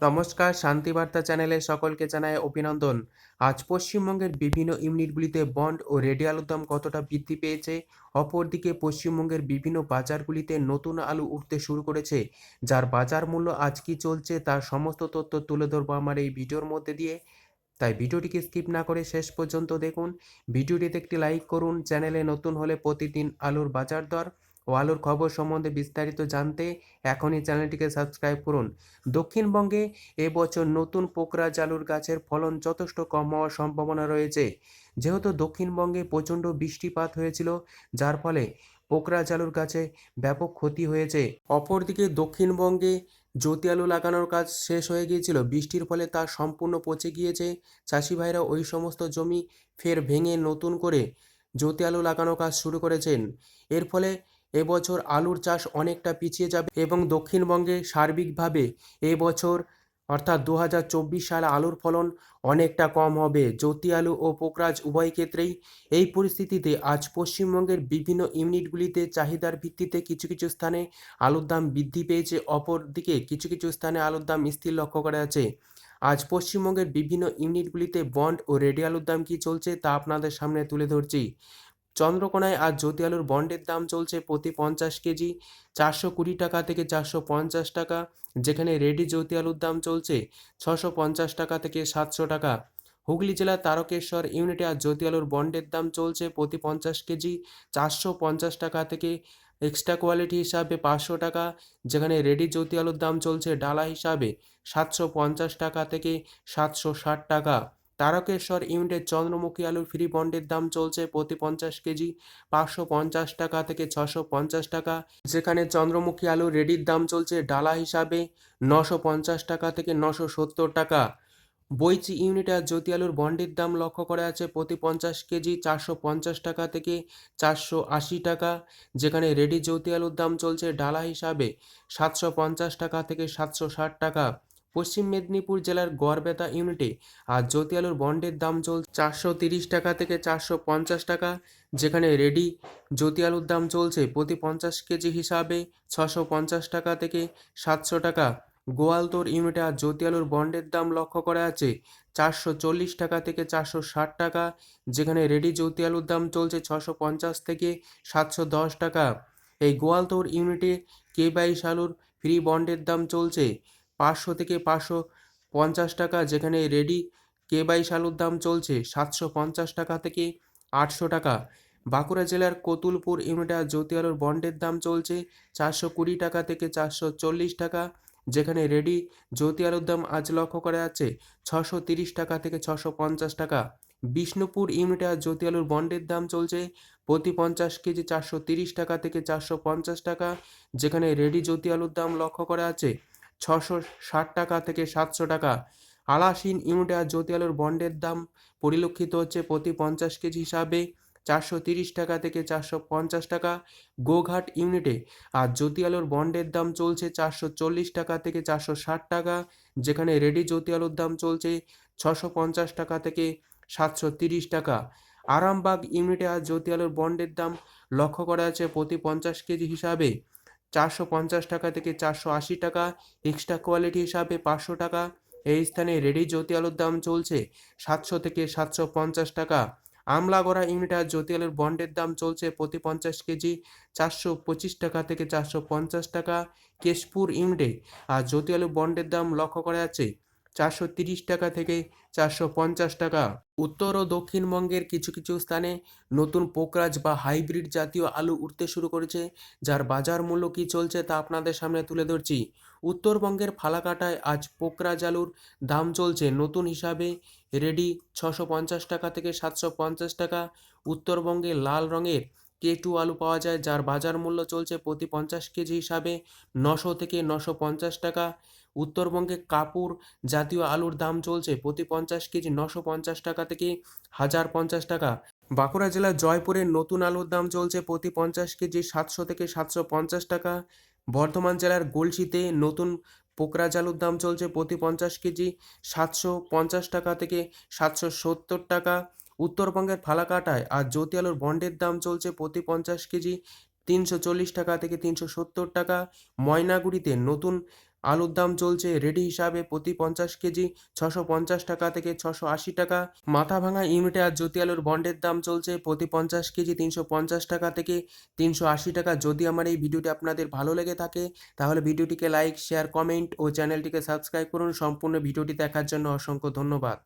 নমস্কার শান্তিবার্তা চ্যানেলে সকলকে জানায় অভিনন্দন। আজ পশ্চিমবঙ্গের বিভিন্ন ইউনিটগুলিতে বন্ড ও রেডি আলুর দাম কতটা বৃদ্ধি পেয়েছে, অপরদিকে পশ্চিমবঙ্গের বিভিন্ন বাজারগুলিতে নতুন আলু উঠতে শুরু করেছে। যার বাজার মূল্য আজ কি চলছে, তার সমস্ত তথ্য তুলে ধরবো আমার এই ভিডিওর মধ্যে দিয়ে। তাই ভিডিওটিকে স্কিপ না করে শেষ পর্যন্ত দেখুন। ভিডিওটিতে একটি লাইক করুন, চ্যানেলে নতুন হলে প্রতিদিন আলুর বাজার দর। ও আলুর খবর সম্বন্ধে বিস্তারিত জানতে এখনই চ্যানেলটিকে সাবস্ক্রাইব করুন। দক্ষিণবঙ্গে এবছর নতুন পোকরাজ জালুর গাছের ফলন যথেষ্ট কম হওয়ার সম্ভাবনা রয়েছে। যেহেতু দক্ষিণবঙ্গে প্রচণ্ড বৃষ্টিপাত হয়েছিল, যার ফলে পোকরাজ জালুর গাছে ব্যাপক ক্ষতি হয়েছে। অপরদিকে দক্ষিণবঙ্গে জ্যোতি আলু লাগানোর কাজ শেষ হয়ে গিয়েছিল। বৃষ্টির ফলে তা সম্পূর্ণ পচে গিয়েছে। চাষি ভাইরা ওই সমস্ত জমি ফের ভেঙে নতুন করে জ্যোতি আলু লাগানোর কাজ শুরু করেছেন। এর ফলে এবছর আলুর চাষ অনেকটা পিছিয়ে যাবে এবং দক্ষিণবঙ্গে সার্বিকভাবে এবছর, অর্থাৎ দু হাজার চব্বিশ সালে আলুর ফলন অনেকটা কম হবে। জ্যোতি আলু ও পোকরাজ উভয় ক্ষেত্রেই এই পরিস্থিতিতে আজ পশ্চিমবঙ্গের বিভিন্ন ইউনিটগুলিতে চাহিদার ভিত্তিতে কিছু কিছু স্থানে আলুর দাম বৃদ্ধি পেয়েছে, অপরদিকে কিছু কিছু স্থানে আলুর দাম স্থির লক্ষ্য করা আছে আজ পশ্চিমবঙ্গের বিভিন্ন ইউনিটগুলিতে বন্ড ও রেডি আলুর দাম কী চলছে তা আপনাদের সামনে তুলে ধরছি। চন্দ্রকোনায় আজ জ্যোতি আলুর বন্ডের দাম চলছে প্রতি পঞ্চাশ কেজি, চারশো কুড়ি টাকা থেকে চারশো পঞ্চাশ টাকা, যেখানে রেডি জ্যোতি আলুর দাম চলছে ছশো পঞ্চাশ টাকা থেকে সাতশো টাকা। হুগলি জেলার তারকেশ্বর ইউনিটে আজ জ্যোতি আলুর বন্ডের দাম চলছে প্রতি পঞ্চাশ কেজি, চারশো পঞ্চাশ টাকা থেকে এক্সট্রা কোয়ালিটি হিসাবে পাঁচশো টাকা, যেখানে রেডি জ্যোতি আলুর দাম চলছে ডালা হিসাবে সাতশো পঞ্চাশ টাকা থেকে সাতশো ষাট টাকা। তারকেশ্বর ইউনিটের চন্দ্রমুখী আলুর ফ্রি বন্ডের দাম চলছে প্রতি পঞ্চাশ কেজি পাঁচশো পঞ্চাশ টাকা থেকে ছশো পঞ্চাশ টাকা। যেখানে চন্দ্রমুখী আলু রেডির দাম চলছে ডালা হিসাবে নশো পঞ্চাশ টাকা থেকে নশো সত্তর টাকা। বইচি ইউনিট আর জ্যোতি আলুর বন্ডের দাম লক্ষ্য করা আছে প্রতি পঞ্চাশ কেজি চারশো পঞ্চাশ টাকা থেকে চারশো আশি টাকা। যেখানে রেডি জ্যোতি আলুর দাম চলছে ডালা হিসাবে সাতশো পঞ্চাশ টাকা থেকে সাতশো ষাট টাকা। পশ্চিম মেদিনীপুর জেলার গড়বেতা ইউনিটে আর জ্যোতি আলুর বন্ডের দাম চলছে চারশো তিরিশ টাকা থেকে চারশো পঞ্চাশ টাকা, যেখানে রেডি জ্যোতি আলুর দাম চলছে প্রতি পঞ্চাশ কেজি হিসাবে ছশো পঞ্চাশ টাকা থেকে সাতশো টাকা। গোয়ালতোর ইউনিটে আর জ্যোতি আলুর বন্ডের দাম লক্ষ্য করা আছে চারশো চল্লিশ টাকা থেকে চারশো ষাট টাকা, যেখানে রেডি জ্যোতি আলুর দাম চলছে ছশো পঞ্চাশ থেকে সাতশো দশ টাকা। এই গোয়ালতোর ইউনিটে কে বাইশ আলুর ফ্রি বন্ডের দাম চলছে পাঁচশো থেকে পাঁচশো পঞ্চাশ টাকা, যেখানে রেডি কে বাইশ আলুর দাম চলছে সাতশো পঞ্চাশ টাকা থেকে আটশো টাকা। বাঁকুড়া জেলার কতুলপুর ইউনিটে জ্যোতি আলুর বন্ডের দাম চলছে চারশো কুড়ি টাকা থেকে চারশো চল্লিশ টাকা, যেখানে রেডি জ্যোতি আলুর দাম আজ লক্ষ্য করা যাচ্ছে ছশো তিরিশ টাকা থেকে ছশো পঞ্চাশ টাকা। বিষ্ণুপুর ইউনিটে জ্যোতি আলুর বন্ডের দাম চলছে প্রতি পঞ্চাশ কেজি চারশো তিরিশ টাকা থেকে চারশো পঞ্চাশ টাকা, যেখানে রেডি জ্যোতি আলুর দাম লক্ষ্য করা আছে ছশো ষাট টাকা থেকে সাতশো টাকা। আলাসিন ইউনিটে আর জ্যোতি বন্ডের দাম পরিলক্ষিত হচ্ছে প্রতি পঞ্চাশ কেজি হিসাবে চারশো তিরিশ টাকা থেকে চারশো পঞ্চাশ টাকা গোঘাট ইউনিটে। আর জ্যোতি আলুর বন্ডের দাম চলছে চারশো চল্লিশ টাকা থেকে চারশো ষাট টাকা, যেখানে রেডি জ্যোতি আলুর দাম চলছে ছশো পঞ্চাশ টাকা থেকে সাতশো তিরিশ টাকা। আরামবাগ ইউনিটে আর জ্যোতি আলুর বন্ডের দাম লক্ষ্য করা আছে প্রতি পঞ্চাশ কেজি হিসাবে। চারশো পঞ্চাশ টাকা থেকে চারশো আশি টাকা এক্সট্রা কোয়ালিটি হিসাবে পাঁচশো টাকা। এই স্থানে রেডি জ্যোতি আলুর দাম চলছে সাতশো থেকে সাতশো পঞ্চাশ টাকা। আমলাগড়া ইউনিট আর জ্যোতি আলুর বন্ডের দাম চলছে প্রতি পঞ্চাশ কেজি চারশো পঁচিশ টাকা থেকে চারশো পঞ্চাশ টাকা। কেশপুর ইউনিটে আর জ্যোতি আলুর বন্ডের দাম লক্ষ্য করা আছে চারশো তিরিশ টাকা থেকে চারশো পঞ্চাশ টাকা। উত্তর ও দক্ষিণবঙ্গের কিছু কিছু স্থানে নতুন পোকরাজ বা হাইব্রিড জাতীয় আলু উঠতে শুরু করেছে, যার বাজার মূল্য কী চলছে তা আপনাদের সামনে তুলে ধরছি। উত্তরবঙ্গের ফালাকাটায় আজ পোকরাজ আলুর দাম চলছে নতুন হিসাবে রেডি ছশো পঞ্চাশ টাকা থেকে সাতশো পঞ্চাশ টাকা। উত্তরবঙ্গে লাল রঙের কে টু আলু পাওয়া যায়, যার বাজার মূল্য চলছে প্রতি পঞ্চাশ কেজি হিসাবে নশো থেকে নশো পঞ্চাশ টাকা। উত্তরবঙ্গে কাপুর জাতীয় আলুর দাম চলছে প্রতি পঞ্চাশ কেজি নশো পঞ্চাশ টাকা থেকে হাজার পঞ্চাশ টাকা। বাঁকুড়া জেলার জয়পুরের নতুন আলুর দাম চলছে প্রতি পঞ্চাশ কেজি সাতশো থেকে সাতশো পঞ্চাশ টাকা। বর্ধমান জেলার গলসিতে নতুন পোকরাজ আলুর দাম চলছে প্রতি পঞ্চাশ কেজি সাতশো পঞ্চাশ টাকা থেকে সাতশো সত্তর টাকা। উত্তরবঙ্গের ফালাকাটায় আর জ্যোতি আলুর বন্ডের দাম চলছে প্রতি পঞ্চাশ কেজি তিনশো চল্লিশ টাকা থেকে তিনশো সত্তর টাকা। ময়নাগুড়িতে নতুন আলুর দাম চলছে রেডি হিসাবে প্রতি পঞ্চাশ কেজি ছশো পঞ্চাশ টাকা থেকে ছশো আশি টাকা। মাথা ভাঙা ইউনিটে আর জ্যোতি আলুর বন্ডের দাম চলছে প্রতি পঞ্চাশ কেজি তিনশো পঞ্চাশ টাকা থেকে তিনশো আশি টাকা। যদি আমার এই ভিডিওটি আপনাদের ভালো লেগে থাকে, তাহলে ভিডিওটিকে লাইক, শেয়ার, কমেন্ট ও চ্যানেলটিকে সাবস্ক্রাইব করুন। সম্পূর্ণ ভিডিওটি দেখার জন্য অসংখ্য ধন্যবাদ।